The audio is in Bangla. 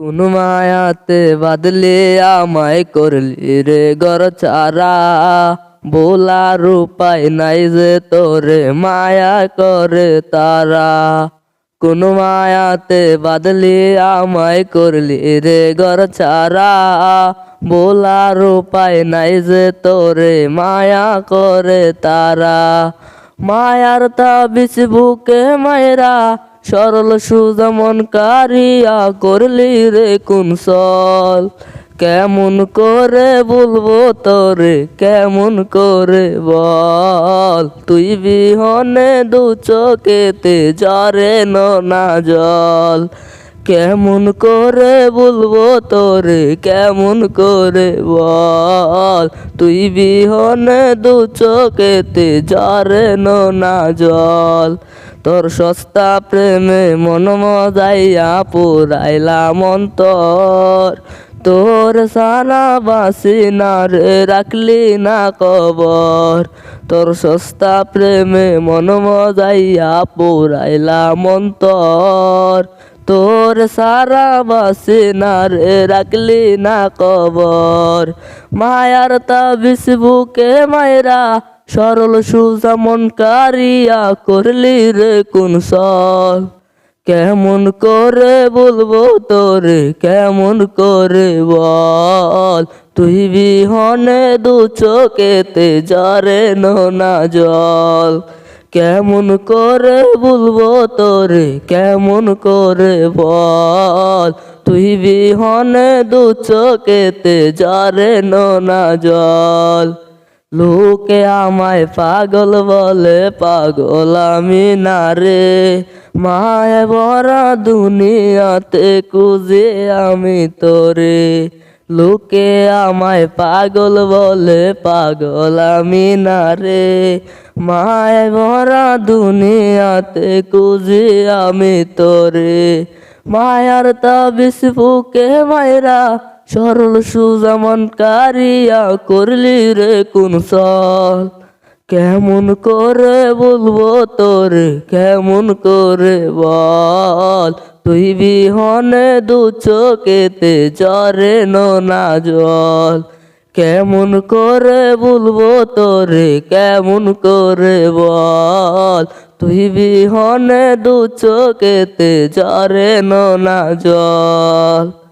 কোন মায়াতে বাদলে আমায় করলি রে গর চারা বোলার উপায় নাই যে তোরে মায়া করে তারা। কোন মায়াতে বাদলি আমায় করলি রে গর চারা বোলার উপায় নাই যে তোরে মায়া করে তারা। মায়ার তাবিজ বুকে মায়েরা সরল সুদমন কারিয়া করলি রে কুনসল। কেমন করে বলব তোরে, কেমন করে বল। তুই বিহনে দু চোখেতে জরে না জল। কেমন করে বলব তোরে? কেমন করে বল? তুই বিহনে দু চোখেতে জরে না জল। তোর সস্তা প্রেমে মন মজাইয়া পুরাইলাম অন্তর। তোর সারা বাসি না রে, রাখলি না কবর। তোর সস্তা প্রেমে মন মজাইয়া পুরাইলাম অন্তর। তোর সারা বাসি না রে রাখলি না কবর। মায়ার তাবিস বুকে মায়েরা, সরল সুজামন কারিয়া করলি রে কোন সল কেমন করে বলব তোরে, কেমন করে বল। তুই বিহনে দু চোখেতে জরে না জল। কেমন করে বলব তোরে? কেমন করে বল? তুই বিহনে দু চোখেতে জরে না জল। লোকে আমায় পাগল বলে, পাগল আমি না রে। মায় ভরা দুনিয়াতে কুজে আমি তোরে। লোকে আমায় পাগল বলে, পাগল আমি না রে। মায় ভরা দুনিয়াতে কুজি আমি তোরে। মায়ার তাবিস বুকে মায়েরা সরল সুজামন কারিয়া করলি রে কোন সল কেমন করে বলব তোরে? কেমন করে বল? তুই বিহনে দু চোখেতে জরে না জল। কেমন করে বলব তোরে? কেমন করে বল? তুই বিহনে দু চোখেতে জরে না জল।